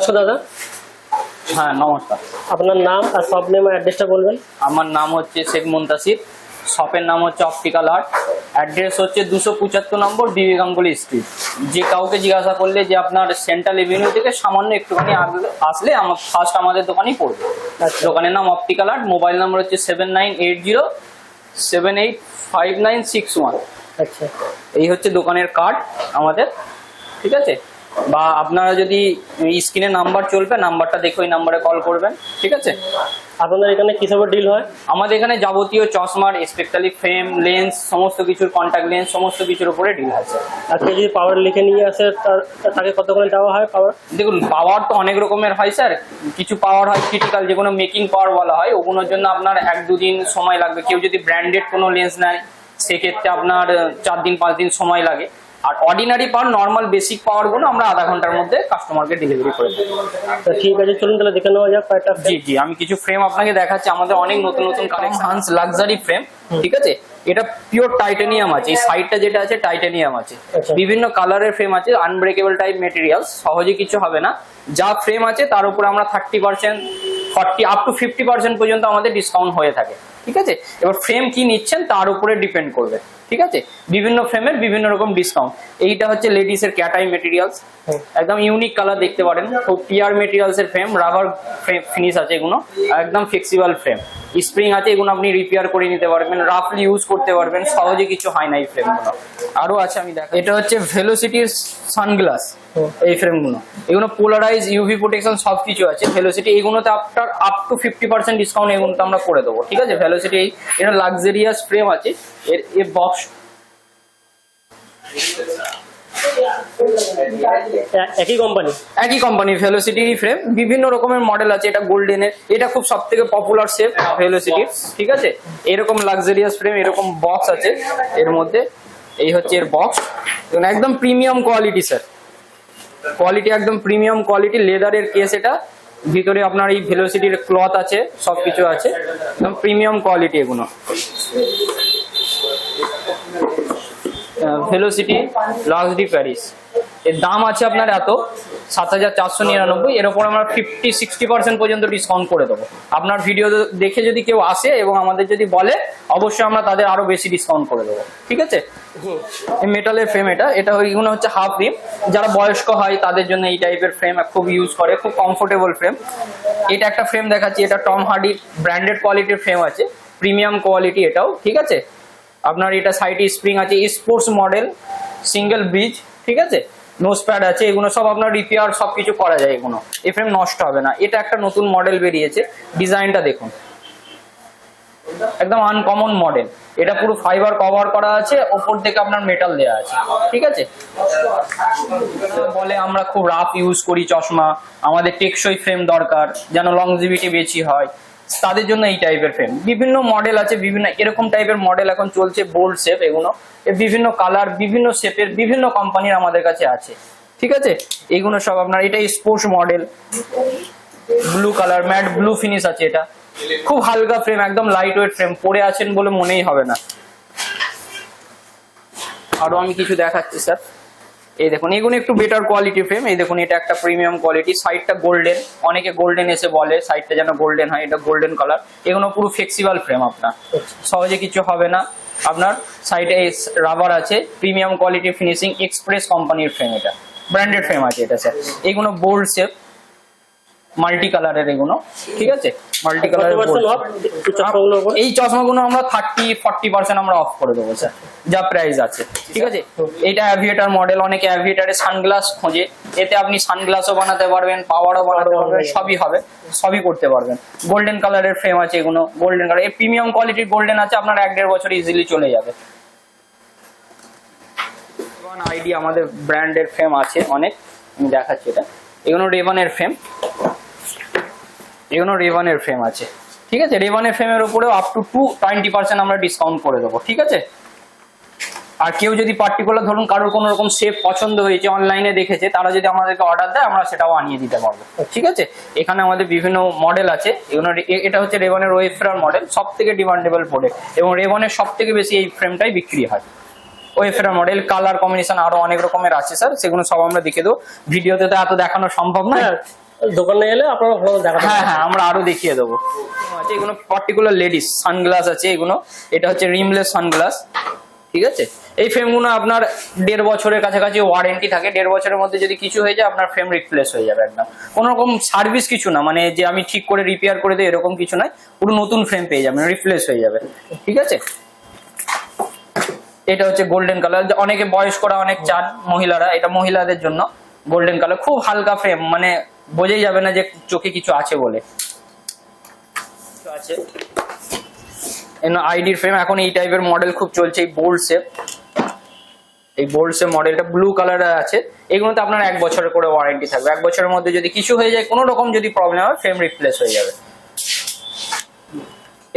নমস্কার দাদা। হ্যাঁ নমস্কার। আপনার নাম আর সব নেম অ্যাড্রেসটা বলবেন। আমার নাম হচ্ছে শেখ মুন্তাসির। শপের নাম হচ্ছে অপটিক্যাল আর্ট অ্যাড্রেস হচ্ছে দুশো পঁচাত্তর নম্বর বিবেকাঙ্গুলি স্ট্রিট যে কাউকে জিজ্ঞাসা করলে যে আপনার সেন্ট্রাল এভিনিউ থেকে সামান্য একটুখানি আসলে আমার ফার্স্ট আমাদের দোকানেই পড়বে। আচ্ছা। দোকানের নাম অপটিক্যাল আর্ট মোবাইল নাম্বার হচ্ছে seven nine eight zero seven eight five nine six one আচ্ছা। এই হচ্ছে দোকানের কার্ড আমাদের ঠিক আছে? বা আপনারা যদি স্ক্রিনে নাম্বার চলবে নাম্বারটা দেখে ওই নাম্বারে কল করবেন ঠিক আছে? আপনাদের এখানে কিসবের ডিল হয়? আমাদের এখানে যাবতীয় চশমার স্পেকটালি ফ্রেম লেন্স সমস্ত কিছুর কন্ট্যাক্ট লেন্স সমস্ত কিছুর উপরে ডিল আছে। আর কেউ যদি পাওয়ার লিখে নিয়ে আসে তার তাকে কত করে দেওয়া হয় পাওয়ার দেখুন পাওয়ার তো অনেক রকমের হয় স্যার কিছু পাওয়ার হয় ক্রিটিক্যাল যেগুলো মেকিং পাওয়ার বলা হয় ওগুলোর জন্য আপনার এক দুদিন সময় লাগবে। কেউ যদি ব্র্যান্ডেড কোনো লেন্স নেয় সেক্ষেত্রে আপনার চার দিন পাঁচ দিন সময় লাগে। আর অর্ডিনারি পাওয়ার নর্মাল বেসিক পাওয়ারগুলো আমরা আধা ঘণ্টার মধ্যে কাস্টমারকে ডেলিভারি করে দিই তো ঠিক আছে চলুন তাহলে দেখে নেওয়া যাক কয়েকটা জি জি আমি কিছু ফ্রেম আপনাকে দেখাচ্ছি। আমাদের অনেক নতুন নতুন কালেকশন হান্স লাক্সারি ফ্রেম ঠিক আছে? এটা পিওর টাইটানিয়াম আছে। এই সাইডটা যেটা আছে টাইটানিয়াম আছে। আচ্ছা। বিভিন্ন কালারের ফ্রেম আছে আনব্রেকেবল টাইপ মেটেরিয়াল সহজে কিছু হবে না। যা ফ্রেম আছে তার উপর আমরা thirty percent forty up to fifty percent পর্যন্ত আমাদের ডিসকাউন্ট হয়ে থাকে ঠিক আছে? এবার ফ্রেম কি নিচ্ছেন তার উপরে ডিপেন্ড করবে। ঠিক আছে? বিভিন্ন ফ্রেমের বিভিন্ন রকম ডিসকাউন্ট এইটা হচ্ছে লেডিস এর ক্যাটাই মেটেরিয়ালস একদম ইউনিক কালার দেখতে পারেন। তো পিয়ার মেটেরিয়ালস এর ফ্রেম রাবার ফিনিশ আছে এগুলো একদম ফ্লেক্সিবল ফ্রেম স্প্রিং আছে এগুলো আপনি রিপেয়ার করে নিতে পারবেন। রাফলি ইউজ করতে পারবেন। সহজে কিছু হয় না এই ফ্রেমগুলো আরও আছে আমি দেখা এটা হচ্ছে ভেলোসিটির সানগ্লাস। এই ফ্রেমগুলো এগুলো পোলারাইজ ইউভি প্রোটেকশন সব কিছু আছে। ভেলোসিটি এগুলোতে আপনার up to fifty percent discount এগুলোতে আমরা করে দেবো ঠিক আছে? ভেলোসিটি এটা লাক্সারিয়াস ফ্রেম আছে। এর এর বক্স একই কোম্পানি একই কোম্পানি ভেলোসিটিরই ফ্রেম বিভিন্ন রকমের মডেল আছে এটা গোল্ডেনের এটা খুব সব থেকে পপুলার শেপ ভেলোসিটির ঠিক আছে? এরকম লাক্সারিয়াস ফ্রেম এরকম বক্স আছে। এর মধ্যে এই হচ্ছে এর বক্স একদম প্রিমিয়াম কোয়ালিটি স্যার কোয়ালিটি একদম প্রিমিয়াম কোয়ালিটি লেদারের কেস এটা। ভিতরে আপনার এই ভেলোসিটির ক্লথ আছে, সবকিছু আছে। একদম প্রিমিয়াম কোয়ালিটি এগুলো। ভেলোসিটি লাক্সডি প্যারিস এর দাম আছে আপনার এত, সাত হাজার চারশো নিরানব্বই। এর উপর আমরা ফিফটি সিক্সটি পার্সেন্ট পর্যন্ত ডিসকাউন্ট করে দেবো। আপনার ভিডিও দেখে যদি কেউ আসে এবং আমাদের যদি বলে, অবশ্যই আমরা তাদের আরও বেশি ডিসকাউন্ট করে দেবো। ঠিক আছে? মেটালের ফ্রেম এটা। এটা এগুলো হচ্ছে হাফ রিম যারা বয়স্ক হয়, তাদের জন্য এই টাইপের ফ্রেম খুব ইউজ করে, খুব কমফোর্টেবল ফ্রেম এটা একটা ফ্রেম দেখাচ্ছি, এটা টম হার্ডি ব্র্যান্ডেড কোয়ালিটির ফ্রেম আছে। প্রিমিয়াম কোয়ালিটি এটাও, ঠিক আছে? আপনার এটা সাইডে স্প্রিং আছে স্পোর্টস মডেল সিঙ্গেল ব্রিজ ঠিক আছে? নোজ প্যাড আছে, এগুলো সব আপনার রিপেয়ার সব কিছু করা যায় এগুলো। এই ফ্রেম নষ্ট হবে না। এটা একটা নতুন মডেল বেরিয়েছে। ডিজাইনটা দেখুন। একদম আনকমন মডেল এটা পুরো ফাইবার কভার করা আছে, ওপর থেকে আপনার মেটাল দেওয়া আছে, ঠিক আছে? বলে আমরা খুব রাফ ইউজ করি চশমা, আমাদের টেকসই ফ্রেম দরকার, যেন লংজিভিটি বেশি হয়। তাদের জন্য এই টাইপের ফ্রেম বিভিন্ন মডেল আছে, বিভিন্ন, এরকম টাইপের মডেল এখন চলছে বোল্ড শেপ এগুলো। বিভিন্ন কালার বিভিন্ন শেপের বিভিন্ন কোম্পানির আমাদের কাছে আছে, ঠিক আছে? এগুলো সব আপনার, এটা sports model blue colour matte blue finish আছে এটা। খুব হালকা ফ্রেম একদম লাইট ওয়েট ফ্রেম পরে আছেন বলে মনেই হবে না। আরও আমি কিছু দেখাচ্ছি স্যার এই দেখুন, এগুলো একটু বেটার কোয়ালিটি ফ্রেম এই দেখুন, এটা একটা প্রিমিয়াম কোয়ালিটি সাইডটা গোল্ডেন অনেকে গোল্ডেন এসে বলে সাইডটা যেন গোল্ডেন হয়, এটা গোল্ডেন কালার এগুলো পুরো ফ্লেক্সিবল ফ্রেম আপনার। সহজে কিছু হবে না। আপনার সাইডে রাবার আছে। প্রিমিয়াম কোয়ালিটি ফিনিশিং এক্সপ্রেস কোম্পানির ফ্রেম এটা। ব্র্যান্ডেড ফ্রেম আছে এটা স্যার এগুলো বোল্ড শেপ মাল্টি কালারের এগুলো ঠিক আছে? মাল্টি কালারের এই চশমাগুলো আমরা থার্টি ফর্টি পার্সেন্ট আমরা অফ করে দেবো স্যার যা প্রাইস আছে ঠিক আছে? এটা অ্যাভিয়েটার মডেল অনেকে অ্যাভিয়েটারে সানগ্লাস খোঁজে। এতে আপনি সানগ্লাসও বানাতে পারবেন পাওয়ারও বানাতে পারবেন সবই হবে সবই করতে পারবেন। গোল্ডেন কালারের ফ্রেম আছে এগুলো গোল্ডেন কালার এই প্রিমিয়াম কোয়ালিটির গোল্ডেন আছে আপনার এক দেড় বছর ইজিলি চলে যাবে। আইডি আমাদের ব্র্যান্ডের ফ্রেম আছে অনেক আমি দেখাচ্ছি এটা। এগুলো রেভানের ফ্রেম এগুলো রেভানের ফ্রেম আছে। ঠিক আছে? রেভানের ফ্রেমের উপরেও up to two twenty percent আমরা ডিসকাউন্ট করে দেবো। ঠিক আছে? আর কেউ যদি পার্টিকুলার ধরুন কারোর কোনো রকম শেপ পছন্দ হয়েছে অনলাইনে দেখেছে, তারা যদি আমাদেরকে অর্ডার দেয়, আমরা সেটাও আনিয়ে দিতে পারব। ঠিক আছে? এখানে আমাদের বিভিন্ন মডেল আছে। এটা হচ্ছে রেভনের ওয়েফ্রার মডেল সব থেকে ডিমান্ডেবল প্রোডাক্ট এবং রেবনের সব থেকে বেশি এই ফ্রেমটাই বিক্রি হয়। ওয়েফেরার মডেল কালার কম্বিনেশন আরও অনেক রকমের আছে স্যার সেগুলো সব আমরা দেখে দেবো। ভিডিওতে তো এত দেখানো সম্ভব নয়। হ্যাঁ। দোকানে এলে আপনারা ভালো দেখাতে হ্যাঁ হ্যাঁ আমরা আরও দেখিয়ে দেবো। আছে এগুলো পার্টিকুলার লেডিস সানগ্লাস আছে এগুলো। এটা হচ্ছে রিমলেস সানগ্লাস ঠিক আছে? এই ফ্রেমগুলো আপনার দেড় বছরের কাছাকাছি ওয়ারেন্টি থাকে। দেড় বছরের মধ্যে যদি কিছু হয়ে যায়, আপনার ফ্রেম রিপ্লেস হয়ে যাবে একদম। কোনো রকম সার্ভিস কিছু না মানে যে আমি ঠিক করে রিপেয়ার করে দিই, এরকম কিছু নয়। পুরো নতুন ফ্রেম পেয়ে যাবেন রিপ্লেস হয়ে যাবে, ঠিক আছে? এটা হচ্ছে গোল্ডেন কালার অনেকে বয়স্করা অনেক চান মহিলারা, এটা মহিলাদের জন্য। গোল্ডেন কালার খুব হালকা ফ্রেম মানে বোঝাই যাবে না যে চোখে কিছু আছে বলে। আছে। আইডির ফ্রেম এখন এই টাইপের মডেল খুব চলছে এই বোল্ড শেপ এই বোল্ড শেপ মডেলটা ব্লু কালারের আছে। এগুলোতে আপনার এক বছরের করে ওয়ারেন্টি থাকবে। এক বছরের মধ্যে যদি কিছু হয়ে যায় কোনো রকম যদি প্রবলেম হয় ফ্রেম রিপ্লেস হয়ে যাবে।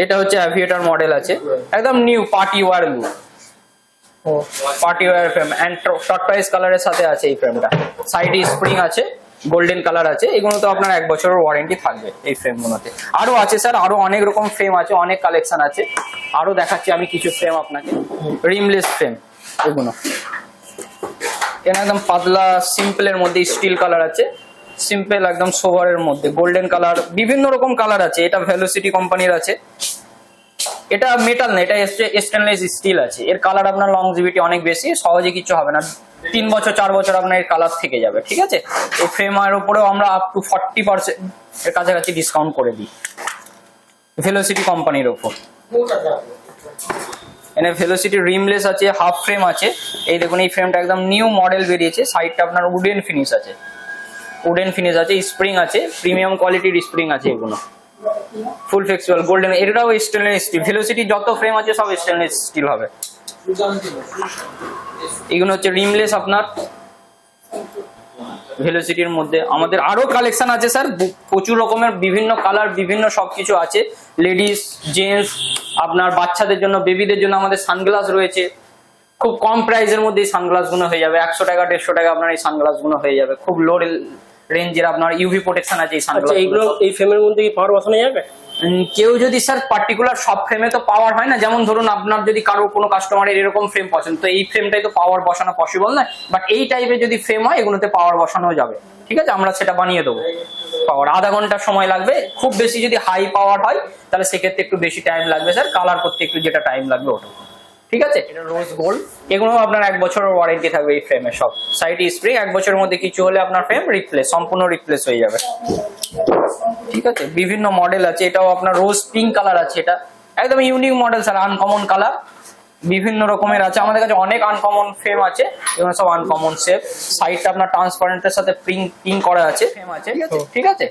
এটা হচ্ছে অ্যাভিয়েটার মডেল আছে। একদম new party wear look party wear frame and tortoise কালারের সাথে আছে এই ফ্রেমটা সাইডে স্প্রিং আছে। গোল্ডেন কালার আছে, এগুলো তো আপনার এক বছরের ওয়ারেন্টি থাকবে এই ফ্রেমগুলোতে আরও আছে স্যার আরও অনেক রকম ফ্রেম আছে, অনেক কালেকশন আছে। আরও দেখাচ্ছি আমি কিছু ফ্রেম আপনাকে। রিমলেস ফ্রেম এগুলো। এখানে একদম পাতলা সিম্পলের মধ্যে স্টিল কালার আছে। সিম্পল একদম সোভারের মধ্যে গোল্ডেন কালার বিভিন্ন রকম কালার আছে। এটা ভেলোসিটি কোম্পানির আছে। এটা মেটাল না, এটা স্টেনলেস স্টিল আছে। এর কালার আপনার লংজিভিটি অনেক বেশি, সহজে কিছু হবে না। তিন বছর, চার বছর আপনার এর কালার থেকে যাবে, ঠিক আছে? এই ফ্রেমের উপরেও আমরা আপ টু ফর্টি পার্সেন্ট এর কাছাকাছি ডিসকাউন্ট করে দিই। ভেলোসিটি কোম্পানির ওপর এখানে ভেলোসিটি রিমলেস আছে হাফ ফ্রেম আছে। এই দেখুন, এই ফ্রেমটা একদম নিউ মডেল বেরিয়েছে সাইডটা আপনার উডেন ফিনিশ আছে। উডেন ফিনিশ আছে স্প্রিং আছে প্রিমিয়াম কোয়ালিটির স্প্রিং আছে এগুলো। ফুল ফ্লেক্সিবল গোল্ডেন এটাও স্টেনলেস স্টিল ভেলোসিটি যত ফ্রেম আছে, সব স্টেনলেস স্টিল হবে। এগুলো হচ্ছে রিমলেস আপনার ভেলোসিটির মধ্যে। আমাদের আরও কালেকশন আছে স্যার প্রচুর রকমের বিভিন্ন কালার বিভিন্ন সবকিছু আছে। লেডিস জেন্টস আপনার বাচ্চাদের জন্য বেবিদের জন্য আমাদের সানগ্লাস রয়েছে। খুব কম প্রাইসের মধ্যে এই সানগ্লাসগুলো হয়ে যাবে। একশো টাকা, দেড়শো টাকা আপনার এই সানগ্লাসগুলো হয়ে যাবে। খুব লো রেঞ্জের আপনার ইউভি প্রোটেকশন আছে এই আচ্ছা সানগ্লাস এইগুলো এই ফ্রেমের মধ্যে কি পাওয়ার বসানো যাবে? কেউ যদি স্যার পার্টিকুলার সব ফ্রেমে তো পাওয়ার হয় না যেমন ধরুন আপনার যদি কারও কোনো কাস্টমারের এরকম ফ্রেম পছন্দ তো এই ফ্রেমটাই তো পাওয়ার বসানো পসিবল নয় বাট এই টাইপের যদি ফ্রেম হয় এগুলোতে পাওয়ার বসানো যাবে। ঠিক আছে? আমরা সেটা বানিয়ে দেবো। পাওয়ার আধা ঘণ্টা সময় লাগবে। খুব বেশি যদি হাই পাওয়ার হয় তাহলে সেক্ষেত্রে একটু বেশি টাইম লাগবে স্যার কালার করতে একটু যেটা টাইম লাগবে ওটা ঠিক আছে? এটা রোজ গোল্ড এগুলো আপনার এক বছরের ওয়ারেন্টি থাকবে এই ফ্রেমে সব। সাইডে স্প্রিং এক বছরের মধ্যে কিছু হলে আপনার ফ্রেম রিপ্লেস সম্পূর্ণ রিপ্লেস হয়ে যাবে। ঠিক আছে? বিভিন্ন মডেল আছে এটাও আপনার রোজ পিঙ্ক কালার আছে এটা একদম unique model sir uncommon colour বিভিন্ন রকমের আছে আমাদের কাছে অনেক আনকমন ফ্রেম আছে এগুলো সব আনকমন শেপ সাইডটা আপনার ট্রান্সপারেন্টের সাথে পিঙ্ক পিঙ্ক করা আছে ফ্রেম আছে। ঠিক আছে। ঠিক আছে?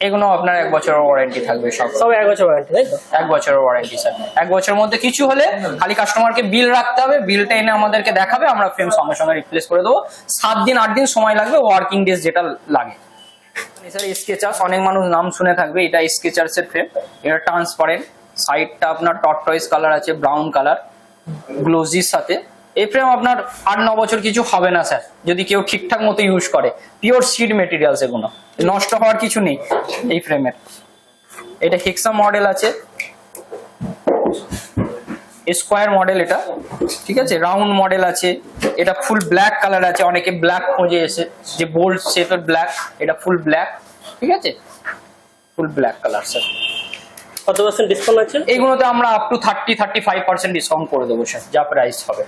এগুলো আপনার এক বছরের ওয়ারেন্টি থাকবে সব। সব এক বছর ওয়ারেন্টি তাই তো? এক বছরের ওয়ারেন্টি স্যার এক বছরের মধ্যে কিছু হলে খালি কাস্টমারকে বিল রাখতে হবে বিলটা এনে আমাদেরকে দেখাবে আমরা ফ্রেম সঙ্গে সঙ্গে রিপ্লেস করে দেবো। সাত দিন আট দিন সময় লাগবে ওয়ার্কিং ডেজ যেটা লাগে। স্যার স্কেচার্স অনেক মানুষ নাম শুনে থাকবে এটা স্কেচার্স এর ফ্রেম এটা ট্রান্সপারেন্ট সাইডটা আপনার টর্টয়েস কালার আছে ব্রাউন কালার গ্লোজির সাথে। এই ফ্রেম আপনার আট ন বছর কিছু হবে না স্যার। যদি কেউ ঠিকঠাক মতো ইউজ করে পিওর সিড মেটেরিয়ালস এগুলো। নষ্ট হওয়ার কিছু নেই এই ফ্রেমের এটা হেক্সা মডেল আছে। স্কোয়ার মডেল এটা। ঠিক আছে? রাউন্ড মডেল আছে। এটা ফুল ব্ল্যাক কালার আছে। অনেকে ব্ল্যাক খোঁজে এসে যে বোল্ড শেপের ব্ল্যাক এটা ফুল ব্ল্যাক ঠিক আছে? ফুল ব্ল্যাক কালার স্যার কত পার্সেন্ট ডিসকাউন্ট আছে? এইগুলোতে আমরা up to thirty thirty five percent discount করে দেবো স্যার যা প্রাইস হবে।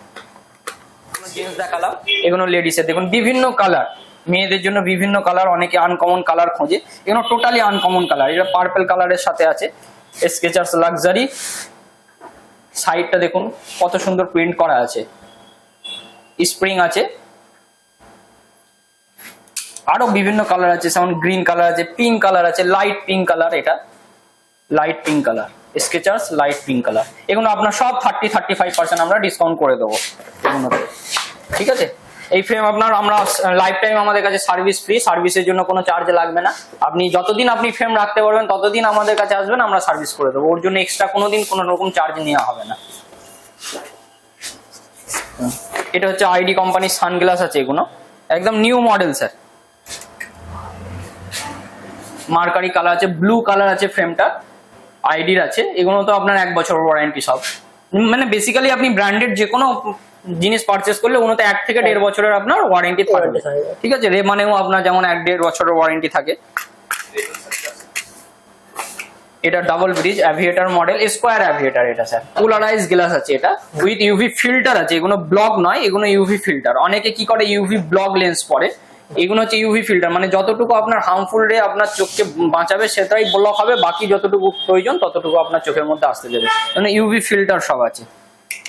জেন্টস দেখালাম। এগুলো লেডিসের দেখুন, বিভিন্ন কালার মেয়েদের জন্য বিভিন্ন কালার অনেকে আনকমন কালার খোঁজে। এগুলো টোটালি আনকমন কালার এটা পার্পল কালারের সাথে আছে। স্কেচার্স লাক্সারি সাইডটা দেখুন, কত সুন্দর প্রিন্ট করা আছে। স্প্রিং আছে। আরও বিভিন্ন কালার আছে। যেমন গ্রিন কালার আছে পিঙ্ক কালার আছে। লাইট পিঙ্ক কালার এটা। Light pink colour Skechers light pink colour এগুলো আপনার সব থার্টি থার্টি ফাইভ পার্সেন্ট আমরা ডিসকাউন্ট করে দেবো। এগুলোতে ঠিক আছে? এই ফ্রেম আপনার, আমরা লাইফ টাইম আমাদের কাছে সার্ভিস ফ্রি সার্ভিসের জন্য কোনো চার্জ লাগবে না। আপনি যতদিন আপনি ফ্রেম রাখতে পারবেন, ততদিন আমাদের কাছে আসবেন, আমরা সার্ভিস করে দেবো। ওর জন্য এক্সট্রা কোনো দিন কোনো রকম চার্জ নেওয়া হবে না। এটা হচ্ছে আইডি কোম্পানির সানগ্লাস আছে এগুলো। একদম new model sir mercury colour আছে ব্লু কালার আছে ফ্রেমটা আইডির আছে। এগুলো তো আপনার এক বছর ওয়ারেন্টি সব। মানে বেসিক্যালি আপনি ব্র্যান্ডেড যে কোনো জিনিস পারচেস করলে ওগুলোতে এক থেকে দেড় বছরের আপনার ওয়ারেন্টি থাকবে। ঠিক আছে? রে মানেও আপনার যেমন এক দেড় বছরের ওয়ারেন্টি থাকে। এটা double bridge aviator model square aviator এটা স্যার পোলারাইজ গ্লাস আছে এটা। উইথ ইউভি ফিল্টার আছে। এগুলো ব্লক নয় এগুলো ইউভি ফিল্টার অনেকে কি করে ইউভি ব্লক লেন্স পরে? এগুলো হচ্ছে ইউভি ফিল্টার মানে যতটুকু আপনার হার্মফুল রে আপনার চোখকে বাঁচাবে, সেটাই ব্লক হবে, বাকি যতটুকু প্রয়োজন, ততটুকু আপনার চোখের মধ্যে আসতে যাবে মানে ইউভি ফিল্টার সব আছে।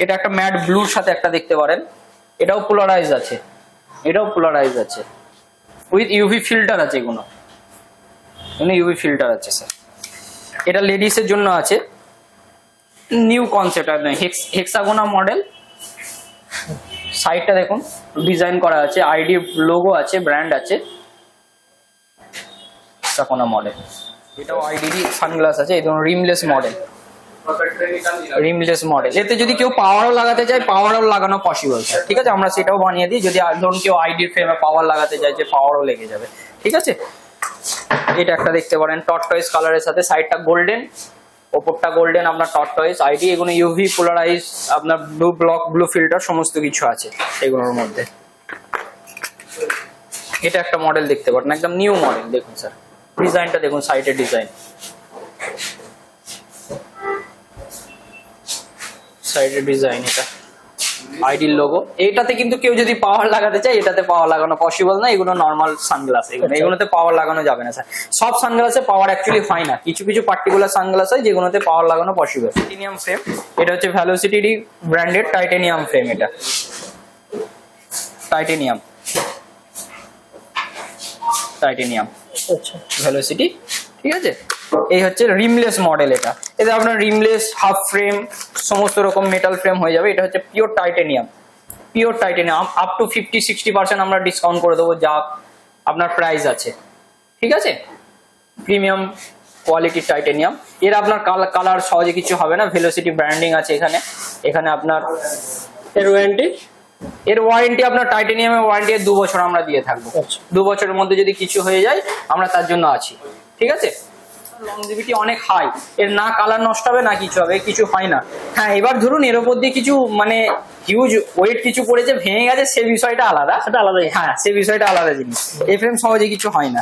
এটা একটা ম্যাট ব্লুর সাথে একটা দেখতে পারেন। এটাও পোলারাইজ আছে। এটাও পোলারাইজ আছে। উইথ ইউভি ফিল্টার আছে এগুলো। এগুলো ইউভি ফিল্টার আছে স্যার এটা লেডিসের জন্য আছে। নিউ কনসেপ্ট হেক্সাগোনা মডেল সাইডটা দেখুন, ডিজাইন করা আছে, আইডি, লোগো আছে, ব্র্যান্ড আছে। Hexagonal model. এটাও আইডি সানগ্লাস আছে, এই ধরুন রিমলেস মডেল। Rimless model. এতে যদি কেউ পাওয়ারও লাগাতে চায়, পাওয়ারও লাগানো পসিবল ঠিক আছে? আমরা সেটাও বানিয়ে দিই। যদি ধরুন কেউ আইডির ফ্রেমে পাওয়ার লাগাতে চায়, যে পাওয়ারও লেগে যাবে। ঠিক আছে? এটা একটা দেখতে পারেন টর্টয়েস কালারের সাথে সাইডটা গোল্ডেন ওপরটা গোল্ডেন আপনার টর্টয়েস আইডি এগুলো ইউভি পোলারাইজ আপনার ব্লু ব্লক ব্লু ফিল্টার সমস্ত কিছু আছে এগুলোর মধ্যে। এটা একটা মডেল দেখতে পারেন, একদম নিউ মডেল দেখুন স্যার ডিজাইনটা দেখুন সাইটের ডিজাইন সাইডের ডিজাইন এটা। আইডির লোগো এটাতে কিন্তু কেউ যদি পাওয়ার লাগাতে চায় এটাতে পাওয়ার লাগানো পসিবল না এগুলো নর্মাল সানগ্লাস এগুলো আচ্ছা। এগুলোতে পাওয়ার লাগানো যাবে না স্যার সব সানগ্লাসে পাওয়ার অ্যাকচুয়ালি হয় না। কিছু কিছু পার্টিকুলার সানগ্লাস হয় যেগুলোতে পাওয়ার লাগানো পসিবল টাইটেনিয়াম ফ্রেম এটা হচ্ছে ভ্যালোসিটি ব্র্যান্ডেড টাইটেনিয়াম ফ্রেম এটা। টাইটেনিয়াম টাইটেনিয়াম আচ্ছা। ভ্যালোসিটি ঠিক আছে? এই হচ্ছে রিমলেস মডেল এটা। এতে আপনার রিমলেস হাফ ফ্রেম সমস্ত রকম মেটাল ফ্রেম হয়ে যাবে। এটা হচ্ছে pure titanium pure titanium up to fifty sixty percent আমরা ডিসকাউন্ট করে দেবো যা আপনার প্রাইস আছে। ঠিক আছে? প্রিমিয়াম কোয়ালিটির টাইটেনিয়াম এর আপনার কালার সহজে কিছু হবে না। ভেলোসিটি ব্র্যান্ডিং আছে এখানে। এখানে আপনার এর ওয়ারেন্টি এর ওয়ারেন্টি আপনার টাইটেনিয়ামের ওয়ারেন্টি দু বছর আমরা দিয়ে থাকব। আচ্ছা। দু বছরের মধ্যে যদি কিছু হয়ে যায় আমরা তার জন্য আছি। ঠিক আছে? লংজিভিটি অনেক হাই এর না কালার নষ্ট হবে না কিছু হবে কিছু হয় না। হ্যাঁ এবার ধরুন এর উপর দিয়ে কিছু মানে হিউজ ওয়েট কিছু পড়েছে ভেঙে গেছে সে বিষয়টা আলাদা। সেটা আলাদাই। হ্যাঁ সে বিষয়টা আলাদা জিনিস। এই ফ্রেম সহজে কিছু হয় না।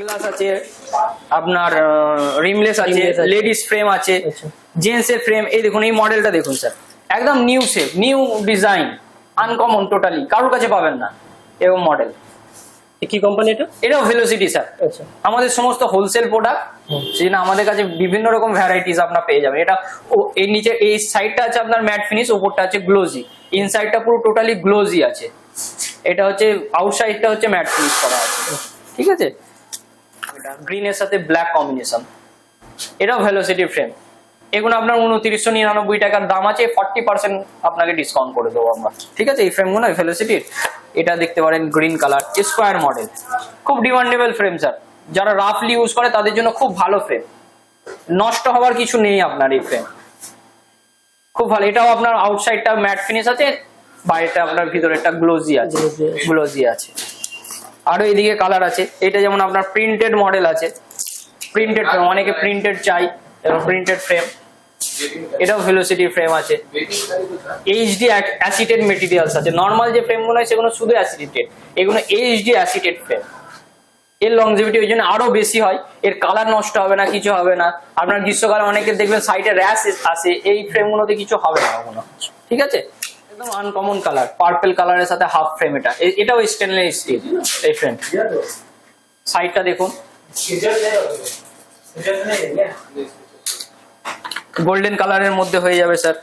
গ্লাস আছে আপনার রিমলেস আছে লেডিস ফ্রেম আছে আচ্ছা। জেন্টস এর ফ্রেম এই দেখুন এই মডেলটা দেখুন স্যার একদম new shape new design uncommon totally কারোর কাছে পাবেন না এরকম মডেল এ কি কোম্পানি এটা? এটাও ভেলোসিটি স্যার আচ্ছা। আমাদের সমস্ত হোলসেল প্রোডাক্ট। সেজন্য আমাদের কাছে বিভিন্ন রকম ভ্যারাইটিস আপনার পেয়ে যাবেন। এটা ও এর নিচে এই সাইডটা আছে আপনার ম্যাট ফিনিশ ওপরটা আছে গ্লোজি ইনসাইডটা পুরো টোটালি গ্লোজি আছে। এটা হচ্ছে আউটসাইডটা হচ্ছে ম্যাট ফিনিশ করা আছে। ঠিক আছে? এটা গ্রিনের সাথে ব্ল্যাক কম্বিনেশন এটাও ভেলোসিটি ফ্রেম এগুলো আপনার উনত্রিশশো নিরানব্বই টাকার দাম আছে ফর্টি পার্সেন্ট আপনাকে ডিসকাউন্ট করে দেবো আমরা। ঠিক আছে? এই ফ্রেমগুলো ভেলোসিটির এটা দেখতে পারেন গ্রিন কালার স্কোয়ার মডেল খুব ডিমান্ডেবল ফ্রেম স্যার যারা রাফলি ইউজ করে তাদের জন্য খুব ভালো ফ্রেম নষ্ট হওয়ার কিছু নেই আপনার এই ফ্রেম খুব ভালো। এটাও আপনার আউটসাইডটা ম্যাট ফিনিশ আছে বাইরেটা আপনার ভিতরে একটা গ্লোজি আছে। গ্লোজি আছে। আরও এদিকে কালার আছে। এটা যেমন আপনার প্রিন্টেড মডেল আছে। প্রিন্টেড ফ্রেম অনেকে প্রিন্টেড চাই। এবং প্রিন্টেড ফ্রেম এটাও ভেলোসিটি ফ্রেম আছে। এইচডি অ্যাসিটেড মেটেরিয়ালস আছে। নর্মাল যে ফ্রেমগুলো হয় সেগুলো শুধু অ্যাসিটেড এগুলো এইচডি অ্যাসিটেড ফ্রেম এর লংজিভিটি ওই জন্য আরও বেশি হয়। এর কালার নষ্ট হবে না, কিছু হবে না। আপনার গ্রীষ্মকালে অনেকে দেখবেন সাইডে র্যাশ আসে। এই ফ্রেমগুলোতে কিছু হবে না কখনো। ঠিক আছে? একদম আনকমন কালার পার্পল কালারের সাথে হাফ ফ্রেম এটা। এটাও স্টেনলেস স্টিল এই ফ্রেম সাইডটা দেখুন। গোল্ডেন কালারের মধ্যে হয়ে যাবে স্যার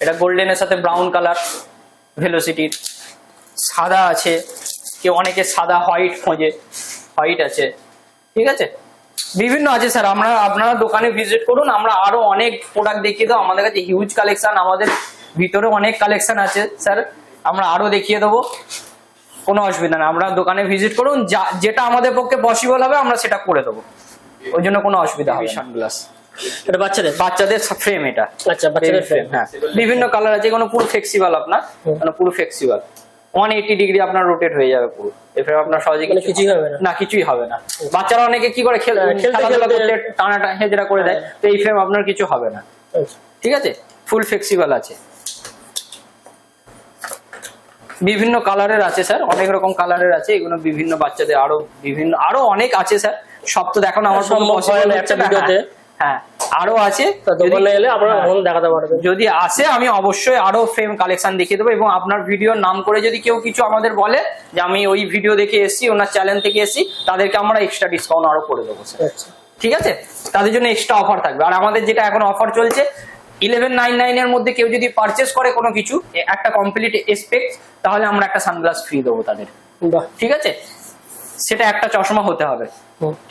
এটা গোল্ডেনের সাথে ব্রাউন কালার ভেলোসিটির সাদা আছে। কেউ অনেকে সাদা হোয়াইট খোঁজে হোয়াইট আছে। ঠিক আছে? বিভিন্ন আছে স্যার আমরা, আপনারা দোকানে ভিজিট করুন, আমরা আরও অনেক প্রোডাক্ট দেখিয়ে দেবো। আমাদের কাছে হিউজ কালেকশন আমাদের ভিতরে অনেক কালেকশন আছে স্যার আমরা আরও দেখিয়ে দেবো। কোনো অসুবিধা নেই। আমরা দোকানে ভিজিট করুন, যা, যেটা আমাদের পক্ষে পসিবল হবে, আমরা সেটা করে দেবো। ওই জন্য কোনো অসুবিধা হবে সানগ্লাস এটা বাচ্চাদের? বাচ্চাদের ফ্রেম এটা। আচ্ছা বাচ্চাদের ফ্রেম হ্যাঁ। বিভিন্ন কালার আছে কোনো পুরো ফ্লেক্সিবল আপনার মানে পুরো ফ্লেক্সিবল ওয়ান এইটি ডিগ্রি আপনার রোটেট হয়ে যাবে পুরো। এই আপনার সহজে মানে কিছু কিছুই হবে না। না কিছুই হবে না। বাচ্চারা অনেকে কি করে হ্যাঁ, খেলাধুলা করতে টানা টানা হেজরা করে দেয় তো এই ফ্রেম আপনার কিছু হবে না। আচ্ছা। ঠিক আছে? ফুল ফ্লেক্সিবল আছে। বিভিন্ন কালারের আছে স্যার অনেক রকম কালারের আছে। এগুলো বিভিন্ন বাচ্চাদের আরও বিভিন্ন আরও অনেক আছে স্যার সব তো দেখানো আমার সম্ভব হয় না একটা। ভিডিওতে। হ্যাঁ, হ্যাঁ আরও আছে। দোকানে এলে আপনারা। দেখাতে পারবেন যদি আসে আমি অবশ্যই আরও ফ্রেম কালেকশন দেখিয়ে দেবো এবং আপনার ভিডিওর নাম করে যদি কেউ কিছু আমাদের বলে যে আমি ওই ভিডিও দেখে এসেছি ওনার চ্যানেল থেকে এসেছি তাদেরকে আমরা এক্সট্রা ডিসকাউন্ট আরও করে দেবো আচ্ছা। ঠিক আছে? তাদের জন্য এক্সট্রা অফার থাকবে। আর আমাদের যেটা এখন অফার চলছে ইলেভেন নাইন নাইন এর মধ্যে কেউ যদি পারচেস করে কোনো কিছু একটা কমপ্লিট এসপেক্ট তাহলে আমরা একটা সানগ্লাস ফ্রি দেবো তাদের। ঠিক আছে? সেটা একটা চশমা হতে হবে।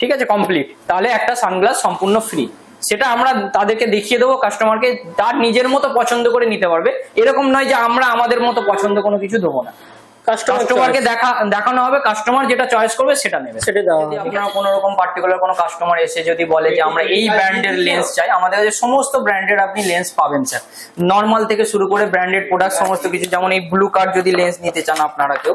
ঠিক আছে? কমপ্লিট তাহলে একটা সানগ্লাস সম্পূর্ণ ফ্রি সেটা আমরা তাদেরকে দেখিয়ে দেবো কাস্টমারকে তার নিজের মতো পছন্দ করে নিতে পারবে। এরকম নয় যে আমরা আমাদের মতো পছন্দ কোনো কিছু দেবো না। কাস্টমারকে দেখা দেখানো হবে কাস্টমার যেটা চয়েস করবে সেটা নেবে। সেটা যদি। আপনার কোনো রকম পার্টিকুলার কোনো কাস্টমার এসে যদি বলে যে আমরা এই ব্র্যান্ডের লেন্স চাই আমাদের কাছে সমস্ত ব্র্যান্ডের আপনি লেন্স পাবেন স্যার নর্মাল থেকে শুরু করে ব্র্যান্ডেড প্রোডাক্ট সমস্ত কিছু যেমন এই ব্লু কার্ড যদি লেন্স নিতে চান আপনারা কেউ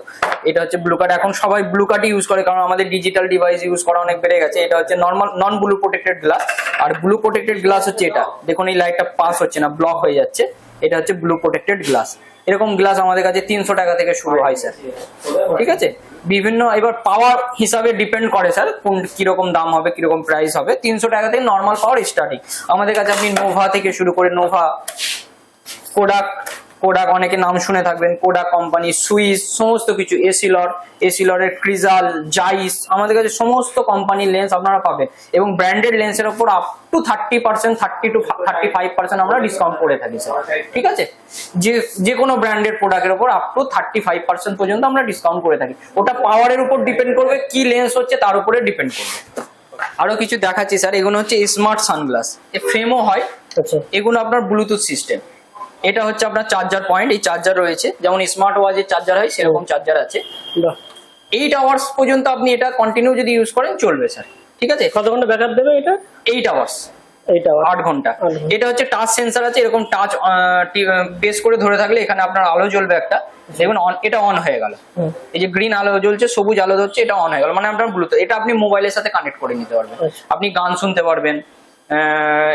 এটা হচ্ছে ব্লু কার্ড এখন সবাই ব্লু কার্ডই ইউজ করে কারণ আমাদের ডিজিটাল ডিভাইস ইউজ করা অনেক বেড়ে গেছে। এটা হচ্ছে normal non blue protected glass আর ব্লু প্রোটেক্টেড গ্লাস হচ্ছে এটা। দেখুন এই লাইটটা পাস হচ্ছে না ব্লক হয়ে যাচ্ছে। এটা হচ্ছে ব্লু প্রোটেক্টেড গ্লাস এরকম গ্লাস আমাদের কাছে তিনশো টাকা থেকে শুরু হয় স্যার ঠিক আছে? বিভিন্ন, এবার পাওয়ার হিসাবে ডিপেন্ড করে স্যার কোন কীরকম দাম হবে, কীরকম প্রাইস হবে। তিনশো টাকা থেকে নর্মাল পাওয়ার স্টার্টিং আমাদের কাছে আপনি নোভা থেকে শুরু করে নোভা কোডাক কোডাক অনেকে নাম শুনে থাকবেন। কোডাক কোম্পানি সুইস সমস্ত কিছু এসিলর এসিলরের ক্রিজাল জাইস আমাদের কাছে সমস্ত কোম্পানির লেন্স আপনারা পাবেন। এবং ব্র্যান্ডেড লেন্সের ওপর up to thirty percent thirty to thirty five percent আমরা ডিসকাউন্ট করে থাকি স্যার ঠিক আছে? যে যে কোনো ব্র্যান্ডের প্রোডাক্টের উপর up to thirty five percent পর্যন্ত আমরা ডিসকাউন্ট করে থাকি। ওটা পাওয়ারের উপর ডিপেন্ড করবে কি লেন্স হচ্ছে তার উপরে ডিপেন্ড করবে। আরও কিছু দেখাচ্ছি স্যার এগুলো হচ্ছে স্মার্ট সানগ্লাস এ ফ্রেমও হয়। আচ্ছা। এগুলো আপনার ব্লুটুথ সিস্টেম এটা হচ্ছে আপনার চার্জার পয়েন্ট এই চার্জার রয়েছে। যেমন স্মার্ট ওয়াচের চার্জার হয় সেরকম চার্জার আছে। এইট আওয়ার্স পর্যন্ত আপনি এটা কন্টিনিউ যদি ইউজ করেন চলবে স্যার ঠিক আছে? কত ঘণ্টা ব্যাকআপ দেবে এটা? এইট আওয়ার্স আট ঘণ্টা। এটা হচ্ছে টাচ সেন্সার আছে এরকম টাচ করে ধরে থাকলে এখানে আপনার আলো জ্বলবে একটা। এটা অন হয়ে গেল। এই যে গ্রিন আলো জ্বলছে সবুজ আলো এটা অন হয়ে গেল। মানে আপনার ব্লুটুথ এটা আপনি মোবাইলের সাথে কানেক্ট করে নিতে পারবেন। আচ্ছা। আপনি গান শুনতে পারবেন।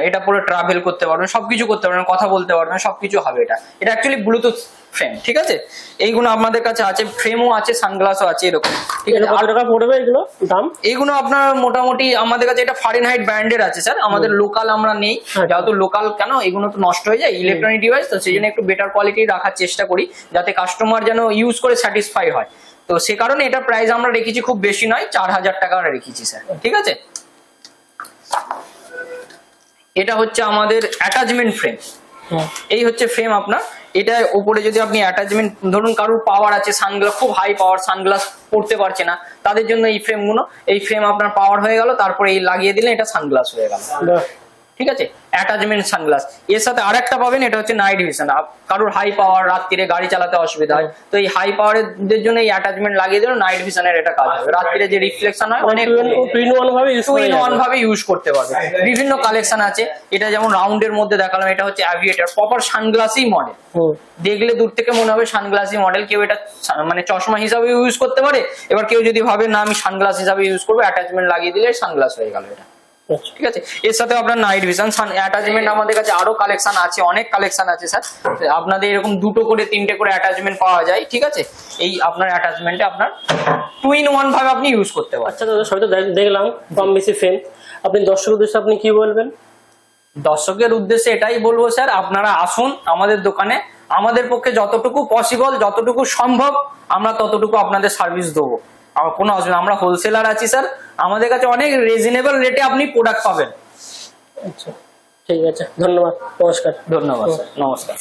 এটা পুরো ট্রাভেল করতে পারবেন সবকিছু করতে পারবেন কথা বলতে পারবেন সবকিছু হবে এটা। এটা অ্যাকচুয়ালি ব্লুটুথ ফ্রেম ঠিক আছে? এইগুলো আমাদের কাছে আছে ফ্রেমও আছে সানগ্লাসও আছে এরকম। ঠিক আছে? আর টাকা পড়বে এগুলো? দাম? এইগুলো আপনার মোটামুটি আমাদের কাছে এটা ফারেন হাইট ব্র্যান্ডের আছে স্যার আমাদের লোকাল আমরা নেই। আচ্ছা। যেহেতু লোকাল কেন এগুলো তো নষ্ট হয়ে যায় ইলেকট্রনিক ডিভাইস তো সেই জন্য একটু বেটার কোয়ালিটি রাখার চেষ্টা করি যাতে কাস্টমার যেন ইউজ করে স্যাটিসফাই হয়। তো সে কারণে এটা প্রাইস আমরা রেখেছি খুব বেশি নয় চার হাজার টাকা রেখেছি স্যার ঠিক আছে? এটা হচ্ছে আমাদের অ্যাটাচমেন্ট ফ্রেম এই হচ্ছে ফ্রেম আপনার। এটা উপরে যদি আপনি অ্যাটাচমেন্ট ধরুন কারোর পাওয়ার আছে সানগ্লাস খুব হাই পাওয়ার সানগ্লাস পড়তে পারছে না তাদের জন্য এই ফ্রেমগুলো এই ফ্রেম আপনার পাওয়ার হয়ে গেল তারপরে এই লাগিয়ে দিলে এটা সানগ্লাস হয়ে গেল। ঠিক আছে? অ্যাটাচমেন্ট সানগ্লাস এর সাথে আরেকটা পাবেন এটা হচ্ছে নাইট ভিশন কারোর হাই পাওয়ার রাত্রিরে গাড়ি চালাতে অসুবিধা হয়। তো এই হাই পাওয়ারের জন্য এই অ্যাটাচমেন্ট লাগিয়ে দিলে নাইট ভিশনের এটা কাজ হবে। রাত্রিরে যে রিফ্লেকশন হয় অনেক টু ইন ওয়ান ভাবে ইউজ টু ইন ওয়ান ভাবে ইউজ করতে পারবে। বিভিন্ন কালেকশন আছে। এটা যেমন রাউন্ডের মধ্যে দেখালাম এটা হচ্ছে অ্যাভিয়েটার প্রপার সানগ্লাসই মডেল দেখলে দূর থেকে মনে হবে সানগ্লাসই মডেল কেউ এটা মানে চশমা হিসাবে ইউজ করতে পারে। এবার কেউ যদি ভাবে না আমি সানগ্লাস হিসাবে ইউজ করব অ্যাটাচমেন্ট লাগিয়ে দিলে সানগ্লাস হয়ে গেল এটা। ঠিক আছে। এর সাথে আপনার নাইট ভিশন সান অ্যাটাচমেন্ট আমাদের কাছে আরও কালেকশন আছে অনেক কালেকশন আছে স্যার আপনাদের এরকম দুটো করে তিনটে করে অ্যাটাচমেন্ট পাওয়া যায় ঠিক আছে? এই আপনার অ্যাটাচমেন্টে আপনার টু ইন ওয়ান ভাবে আপনি ইউজ করতে পারেন আচ্ছা দাদা সবাই তো দেখলাম কম বেশি ফ্রেম আপনি দর্শক উদ্দেশ্যে আপনি কি বলবেন? দর্শকের উদ্দেশ্যে এটাই বলব স্যার আপনারা আসুন আমাদের দোকানে। আমাদের পক্ষে যতটুকু পসিবল যতটুকু সম্ভব আমরা ততটুকু আপনাদের সার্ভিস দেবো। আর কোনো অসুবিধা আমরা হোলসেলার আছি স্যার আমাদের কাছে অনেক রিজনেবল রেটে আপনি প্রোডাক্ট পাবেন। আচ্ছা ঠিক আছে। ধন্যবাদ। নমস্কার। ধন্যবাদ নমস্কার।